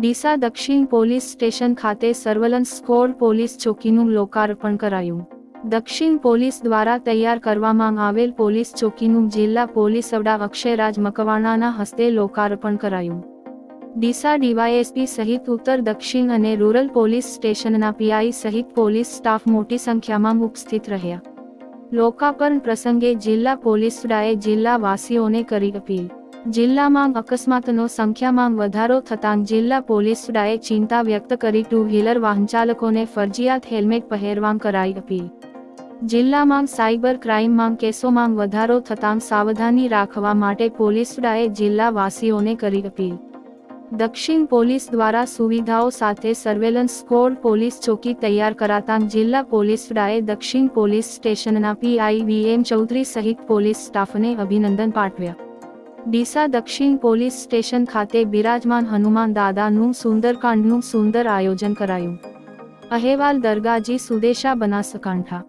ડીસા દક્ષિણ police station ખાતે surveillance squad police ચોકીનું લોકાર્પણ કરાયું. દક્ષિણ પોલીસ દ્વારા તૈયાર કરવામાં આવેલ પોલીસ ચોકીનું જિલ્લા પોલીસ વડા અક્ષયરાજ મકવાણાના હસ્તે લોકાર્પણ કરાયું. ડીસા ડીવાયએસપી સહિત ઉત્તર, દક્ષિણ અને રૂરલ પોલીસ સ્ટેશનના પીઆઈ સહિત પોલીસ સ્ટાફ મોટી સંખ્યામાં ઉપસ્થિત રહ્યા. લોકાર્પણ પ્રસંગે જિલ્લા પોલીસ વડાએ જિલ્લાવાસીઓને કરી અપીલ. જિલ્લામાં અકસ્માતનો સંખ્યામાં વધારો થતાં જિલ્લા પોલીસ વડાએ ચિંતા વ્યક્ત કરી ટુ વ્હીલર વાહનચાલકોને ફરજિયાત હેલ્મેટ પહેરવાં કરાઈ અપીલ. જિલ્લામાં સાયબર ક્રાઇમમાં કેસોમાં વધારો થતાં સાવધાની રાખવા માટે પોલીસ વડાએ જિલ્લાવાસીઓને કરી અપીલ. દક્ષિણ પોલીસ દ્વારા સુવિધાઓ સાથે સર્વેલન્સ સ્કોડ પોલીસ ચોકી તૈયાર કરાતાં જિલ્લા પોલીસ વડાએ દક્ષિણ પોલીસ સ્ટેશનના પીઆઈ વીએમ ચૌધરી સહિત પોલીસ સ્ટાફને અભિનંદન પાઠવ્યા. ડીસા દક્ષિણ પોલીસ સ્ટેશન ખાતે બિરાજમાન હનુમાન દાદાનું સુંદરકાંડનું સુંદર આયોજન કરાયું. અહેવાલ દરગાજી સુદેશા બનાસકાંઠા.